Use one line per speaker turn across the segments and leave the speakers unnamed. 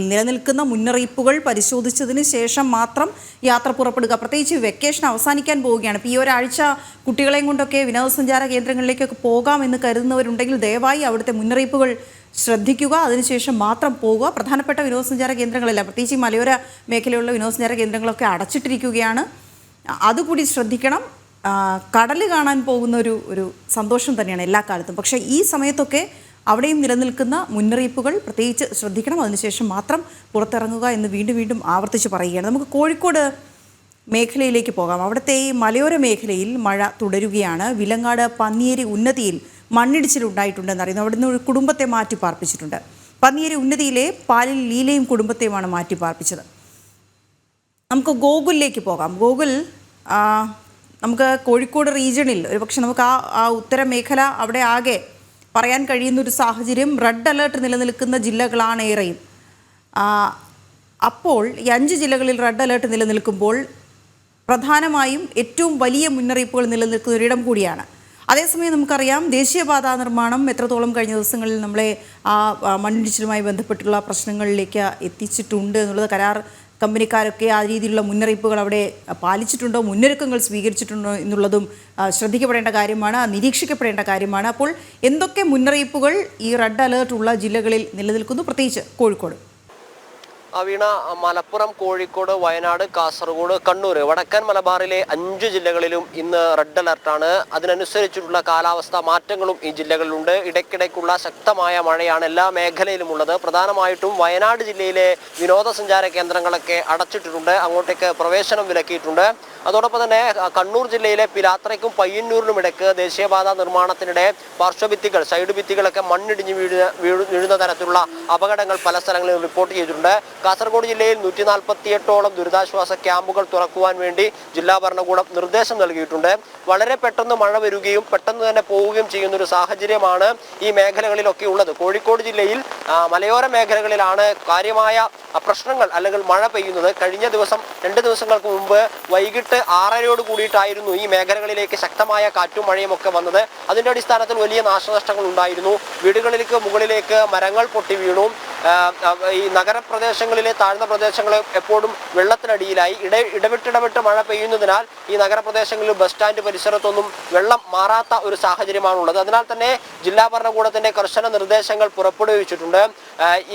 നിലനിൽക്കുന്ന മുന്നറിയിപ്പുകൾ പരിശോധിച്ചതിന് ശേഷം മാത്രം യാത്ര പുറപ്പെടുക. പ്രത്യേകിച്ച് വെക്കേഷൻ അവസാനിക്കാൻ പോവുകയാണ്. ഇപ്പോൾ ഈ ഒരാഴ്ച കുട്ടികളെയും കൊണ്ടൊക്കെ വിനോദസഞ്ചാര കേന്ദ്രങ്ങളിലേക്കൊക്കെ പോകാമെന്ന് കരുതുന്നവരുണ്ടെങ്കിൽ ദയവായി അവിടുത്തെ മുന്നറിയിപ്പുകൾ ശ്രദ്ധിക്കുക. അതിനുശേഷം മാത്രം പോകുക പ്രധാനപ്പെട്ട വിനോദസഞ്ചാര കേന്ദ്രങ്ങളല്ല. പ്രത്യേകിച്ച് മലയോര മേഖലയിലുള്ള വിനോദസഞ്ചാര കേന്ദ്രങ്ങളൊക്കെ അടച്ചിട്ടിരിക്കുകയാണ്. അതുകൂടി ശ്രദ്ധിക്കണം. കടൽ കാണാൻ പോകുന്ന ഒരു ഒരു സന്തോഷം തന്നെയാണ് എല്ലാ കാലത്തും. പക്ഷേ ഈ സമയത്തൊക്കെ അവിടെയും നിലനിൽക്കുന്ന മുന്നറിയിപ്പുകൾ പ്രത്യേകിച്ച് ശ്രദ്ധിക്കണം. അതിനുശേഷം മാത്രം പുറത്തിറങ്ങുക എന്ന് വീണ്ടും വീണ്ടും ആവർത്തിച്ച് പറയുകയാണ്. നമുക്ക് കോഴിക്കോട് മേഖലയിലേക്ക് പോകാം. അവിടുത്തെ ഈ മലയോര മേഖലയിൽ മഴ തുടരുകയാണ്. വിലങ്ങാട് പന്നിയേരി ഉന്നതിയിൽ മണ്ണിടിച്ചിലുണ്ടായിട്ടുണ്ടെന്ന് അറിയുന്നു. അവിടുന്ന് ഒരു കുടുംബത്തെ മാറ്റി പാർപ്പിച്ചിട്ടുണ്ട്. പന്നിയേരി ഉന്നതിയിലെ പാലിൽ ലീലയും കുടുംബത്തെയുമാണ് മാറ്റി പാർപ്പിച്ചത്. നമുക്ക് ഗോകുലിലേക്ക് പോകാം. ഗോകുൽ നമുക്ക് കോഴിക്കോട് റീജിയണിൽ ഒരുപക്ഷെ നമുക്ക് ആ ആ ഉത്തര മേഖല അവിടെ ആകെ പറയാൻ കഴിയുന്ന ഒരു സാഹചര്യം റെഡ് അലേർട്ട് നിലനിൽക്കുന്ന ജില്ലകളാണ് ഏറെയും. അപ്പോൾ ഈ അഞ്ച് ജില്ലകളിൽ റെഡ് അലേർട്ട് നിലനിൽക്കുമ്പോൾ പ്രധാനമായും ഏറ്റവും വലിയ മുന്നറിയിപ്പുകൾ നിലനിൽക്കുന്ന ഒരിടം കൂടിയാണ്. അതേസമയം നമുക്കറിയാം ദേശീയപാതാ നിർമ്മാണം എത്രത്തോളം കഴിഞ്ഞ ദിവസങ്ങളിൽ നമ്മളെ ആ മണ്ണിടിച്ചിലുമായി ബന്ധപ്പെട്ടുള്ള പ്രശ്നങ്ങളിലേക്ക് എത്തിച്ചിട്ടുണ്ട് എന്നുള്ളത് കരാർ കമ്പനിക്കാരൊക്കെ ആ രീതിയിലുള്ള മുന്നറിയിപ്പുകൾ അവിടെ പാലിച്ചിട്ടുണ്ടോ? മുന്നൊരുക്കങ്ങൾ സ്വീകരിച്ചിട്ടുണ്ടോ എന്നുള്ളതും ശ്രദ്ധിക്കപ്പെടേണ്ട കാര്യമാണ് നിരീക്ഷിക്കപ്പെടേണ്ട കാര്യമാണ്. അപ്പോൾ എന്തൊക്കെ മുന്നറിയിപ്പുകൾ ഈ റെഡ് അലേർട്ട് ഉള്ള ജില്ലകളിൽ നിലനിൽക്കുന്നു? പ്രത്യേകിച്ച് കോഴിക്കോട്.
വീണ മലപ്പുറം കോഴിക്കോട് വയനാട് കാസർഗോഡ് കണ്ണൂർ വടക്കൻ മലബാറിലെ അഞ്ച് ജില്ലകളിലും ഇന്ന് റെഡ് അലർട്ടാണ് അതിനനുസരിച്ചിട്ടുള്ള കാലാവസ്ഥ മാറ്റങ്ങളും ഈ ജില്ലകളിലുണ്ട്. ഇടയ്ക്കിടയ്ക്കുള്ള ശക്തമായ മഴയാണ് എല്ലാ മേഖലയിലും ഉള്ളത് പ്രധാനമായിട്ടും വയനാട് ജില്ലയിലെ വിനോദസഞ്ചാര കേന്ദ്രങ്ങളൊക്കെ അടച്ചിട്ടിട്ടുണ്ട്. അങ്ങോട്ടേക്ക് പ്രവേശനം വിലക്കിയിട്ടുണ്ട്. അതോടൊപ്പം തന്നെ കണ്ണൂർ ജില്ലയിലെ പിലാത്രയ്ക്കും പയ്യന്നൂരിനും ഇടയ്ക്ക് ദേശീയപാത നിർമ്മാണത്തിനിടെ പാർശ്വഭിത്തികൾ സൈഡ് ഭിത്തികളൊക്കെ മണ്ണിടിഞ്ഞ് വീഴുന്ന വീഴു വീഴുന്ന തരത്തിലുള്ള അപകടങ്ങൾ പല സ്ഥലങ്ങളിലും റിപ്പോർട്ട് ചെയ്തിട്ടുണ്ട്. കാസർഗോഡ് ജില്ലയിൽ നൂറ്റി നാൽപ്പത്തിയെട്ടോളം ദുരിതാശ്വാസ ക്യാമ്പുകൾ തുറക്കുവാൻ വേണ്ടി ജില്ലാ ഭരണകൂടം നിർദ്ദേശം നൽകിയിട്ടുണ്ട്. വളരെ പെട്ടെന്ന് മഴ വരികയും പെട്ടെന്ന് തന്നെ പോവുകയും ചെയ്യുന്ന ഒരു സാഹചര്യമാണ് ഈ മേഖലകളിലൊക്കെ ഉള്ളത്. കോഴിക്കോട് ജില്ലയിൽ മലയോര മേഖലകളിലാണ് കാര്യമായ പ്രശ്നങ്ങൾ അല്ലെങ്കിൽ മഴ പെയ്യുന്നത്. കഴിഞ്ഞ ദിവസം രണ്ട് ദിവസങ്ങൾക്ക് മുമ്പ് വൈകിട്ട് ആറരയോട് കൂടിയിട്ടായിരുന്നു ഈ മേഖലകളിലേക്ക് ശക്തമായ കാറ്റും മഴയും ഒക്കെ വന്നത്. അതിന്റെ അടിസ്ഥാനത്തിൽ വലിയ നാശനഷ്ടങ്ങൾ ഉണ്ടായിരുന്നു വീടുകളിലേക്ക് മുകളിലേക്ക് മരങ്ങൾ പൊട്ടി വീണു. ഈ നഗരപ്രദേശങ്ങളിലെ താഴ്ന്ന പ്രദേശങ്ങൾ എപ്പോഴും വെള്ളത്തിനടിയിലായി. ഇട ഇടവിട്ടിടവിട്ട് മഴ പെയ്യുന്നതിനാൽ ഈ നഗരപ്രദേശങ്ങളിൽ ബസ് സ്റ്റാൻഡ് പരിസരത്തൊന്നും വെള്ളം മാറാത്ത ഒരു സാഹചര്യമാണുള്ളത്. അതിനാൽ തന്നെ ജില്ലാ ഭരണകൂടത്തിന്റെ കർശന നിർദ്ദേശങ്ങൾ പുറപ്പെടുവിച്ചിട്ടുണ്ട്.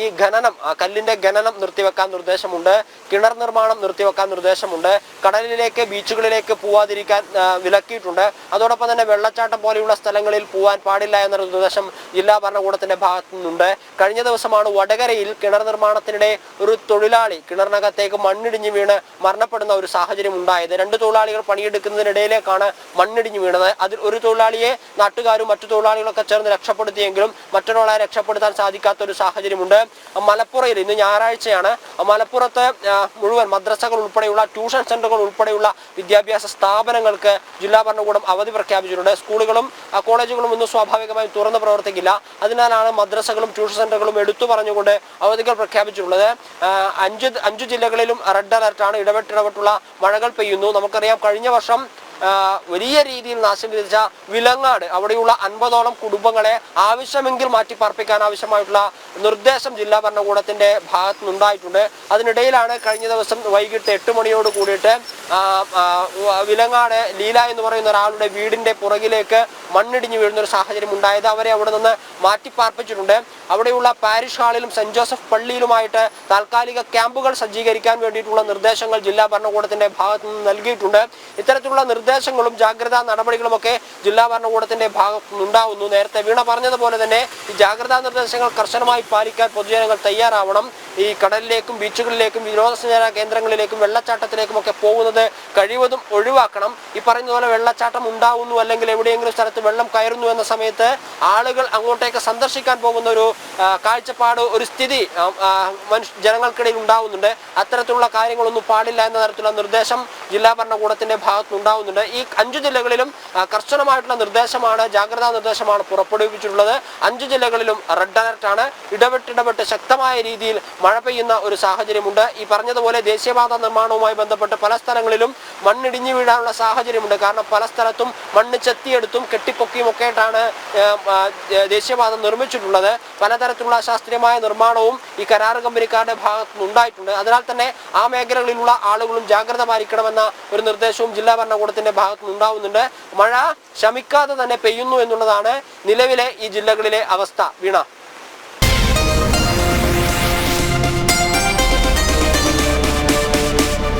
ഈ ഖനനം കല്ലിന്റെ ഖനനം നിർത്തിവെക്കാൻ നിർദ്ദേശമുണ്ട്. കിണർ നിർമ്മാണം നിർത്തിവെക്കാൻ നിർദ്ദേശമുണ്ട്. കടലിലേക്ക് ബീച്ചുകളിലേക്ക് പോവാതിരിക്കാൻ വിലക്കിയിട്ടുണ്ട്. അതോടൊപ്പം തന്നെ വെള്ളച്ചാട്ടം പോലെയുള്ള സ്ഥലങ്ങളിൽ പോവാൻ പാടില്ല എന്ന നിർദ്ദേശം ജില്ലാ ഭരണകൂടത്തിന്റെ ഭാഗത്തു നിന്നുണ്ട് കഴിഞ്ഞ ദിവസമാണ് വടകരയിൽ കിണർ നിർമ്മാണത്തിനിടെ ഒരു തൊഴിലാളി കിണറിനകത്തേക്ക് മണ്ണിടിഞ്ഞ് വീണ് മരണപ്പെടുന്ന ഒരു സാഹചര്യം ഉണ്ടായത്. രണ്ട് തൊഴിലാളികൾ പണിയെടുക്കുന്നതിനിടയിലേക്കാണ് മണ്ണിടിഞ്ഞ് വീണത്. അതിൽ ഒരു തൊഴിലാളിയെ നാട്ടുകാരും മറ്റു തൊഴിലാളികളൊക്കെ ചേർന്ന് രക്ഷപ്പെടുത്തിയെങ്കിലും മറ്റൊരാളെ രക്ഷപ്പെടുത്താൻ സാധിക്കാത്ത ഒരു സാഹചര്യമുണ്ട്. മലപ്പുറയിൽ ഇന്ന് ഞായറാഴ്ചയാണ്. മലപ്പുറത്ത് മുഴുവൻ മദ്രസകൾ ഉൾപ്പെടെയുള്ള ട്യൂഷൻ സെന്ററുകൾ ഉൾപ്പെടെയുള്ള വിദ്യാഭ്യാസ സ്ഥാപനങ്ങൾക്ക് ജില്ലാ ഭരണകൂടം അവധി പ്രഖ്യാപിച്ചിട്ടുണ്ട്. സ്കൂളുകളും കോളേജുകളും ഇന്ന് സ്വാഭാവികമായും തുറന്ന് പ്രവർത്തിക്കില്ല. അതിനാലാണ് മദ്രസകളും ട്യൂഷൻ സെന്ററുകളും എടുത്തു പറഞ്ഞുകൊണ്ട് അവധികൾ പ്രഖ്യാപിച്ചിട്ടുള്ളത്. അഞ്ച് അഞ്ചു ജില്ലകളിലും റെഡ് അലർട്ടാണ് ഇടപെട്ടിടപെട്ടുള്ള മഴകൾ പെയ്യുന്നു. നമുക്കറിയാം കഴിഞ്ഞ വർഷം വലിയ രീതിയിൽ നാശം വിധിച്ച വിലങ്ങാട്. അവിടെയുള്ള അൻപതോളം കുടുംബങ്ങളെ ആവശ്യമെങ്കിൽ മാറ്റി പാർപ്പിക്കാൻ ആവശ്യമായിട്ടുള്ള നിർദ്ദേശം ജില്ലാ ഭരണകൂടത്തിന്റെ ഭാഗത്തു നിന്നുണ്ടായിട്ടുണ്ട് അതിനിടയിലാണ് കഴിഞ്ഞ ദിവസം വൈകിട്ട് എട്ട് മണിയോട് കൂടിയിട്ട് വിലങ്ങാട് ലീല എന്ന് പറയുന്ന ഒരാളുടെ വീടിന്റെ പുറകിലേക്ക് മണ്ണിടിഞ്ഞു വീഴുന്ന ഒരു സാഹചര്യം ഉണ്ടായത് അവരെ അവിടെ നിന്ന് മാറ്റി പാർപ്പിച്ചിട്ടുണ്ട് അവിടെയുള്ള പാരിഷ് ഹാളിലും സെന്റ് ജോസഫ് പള്ളിയിലുമായിട്ട് താൽക്കാലിക ക്യാമ്പുകൾ സജ്ജീകരിക്കാൻ വേണ്ടിയിട്ടുള്ള നിർദ്ദേശങ്ങൾ ജില്ലാ ഭരണകൂടത്തിന്റെ ഭാഗത്തു നിന്ന് നൽകിയിട്ടുണ്ട്. ഇത്തരത്തിലുള്ള നിർദ്ദേശങ്ങളും ജാഗ്രതാ നടപടികളുമൊക്കെ ജില്ലാ ഭരണകൂടത്തിന്റെ ഭാഗത്തുനിന്നുണ്ടാവുന്നു. നേരത്തെ വീണ പറഞ്ഞതുപോലെ തന്നെ ഈ ജാഗ്രതാ നിർദ്ദേശങ്ങൾ കർശനമായി പാലിക്കാൻ പൊതുജനങ്ങൾ തയ്യാറാവണം. ഈ കടലിലേക്കും ബീച്ചുകളിലേക്കും വിനോദസഞ്ചാര കേന്ദ്രങ്ങളിലേക്കും വെള്ളച്ചാട്ടത്തിലേക്കും ഒക്കെ പോകുന്നത് കഴിവതും ഒഴിവാക്കണം. ഈ പറയുന്ന പോലെ വെള്ളച്ചാട്ടം ഉണ്ടാവുന്നു അല്ലെങ്കിൽ എവിടെയെങ്കിലും സ്ഥലത്ത് വെള്ളം കയറുന്നു എന്ന സമയത്ത് ആളുകൾ അങ്ങോട്ടേക്ക് സന്ദർശിക്കാൻ പോകുന്ന ഒരു കാഴ്ചപ്പാട് ഒരു സ്ഥിതി മനുഷ്യ ജനങ്ങൾക്കിടയിൽ ഉണ്ടാവുന്നുണ്ട്. അത്തരത്തിലുള്ള കാര്യങ്ങളൊന്നും പാടില്ല എന്ന തരത്തിലുള്ള നിർദ്ദേശം ജില്ലാ ഭരണകൂടത്തിന്റെ ഭാഗത്ത് ഉണ്ടാവുന്നുണ്ട് ഈ അഞ്ചു ജില്ലകളിലും കർശനമായിട്ടുള്ള നിർദ്ദേശമാണ് ജാഗ്രതാ നിർദ്ദേശമാണ് പുറപ്പെടുവിച്ചിട്ടുള്ളത്. അഞ്ചു ജില്ലകളിലും റെഡ് അലർട്ടാണ് ഇടവിട്ട് ഇടപെട്ട് ശക്തമായ രീതിയിൽ മഴ പെയ്യുന്ന ഒരു സാഹചര്യമുണ്ട്. ഈ പറഞ്ഞതുപോലെ ദേശീയപാത നിർമ്മാണവുമായി ബന്ധപ്പെട്ട് പല സ്ഥലങ്ങളിലും മണ്ണിടിഞ്ഞു വീഴാനുള്ള സാഹചര്യമുണ്ട്. കാരണം പല സ്ഥലത്തും മണ്ണ് ചെത്തിയെടുത്തും കെട്ടിപ്പൊക്കിയും ഒക്കെ ആയിട്ടാണ് ദേശീയപാത നിർമ്മിച്ചിട്ടുള്ളത്. പലതരത്തിലുള്ള ശാസ്ത്രീയമായ നിർമ്മാണവും ഈ കരാർ കമ്പനിക്കാരുടെ ഭാഗത്തു ഉണ്ടായിട്ടുണ്ട്. അതിനാൽ തന്നെ ആ മേഖലകളിലുള്ള ആളുകളും ജാഗ്രത പാലിക്കണമെന്ന ഒരു നിർദ്ദേശവും ജില്ലാ ഭരണകൂടത്തിന്റെ ഭാഗത്തു ഭാഗത്ത് നിന്നുണ്ടാവുന്നുണ്ട് മഴ ശമിക്കാതെ തന്നെ പെയ്യുന്നു എന്നുള്ളതാണ് നിലവിലെ ഈ ജില്ലകളിലെ അവസ്ഥ. വീണ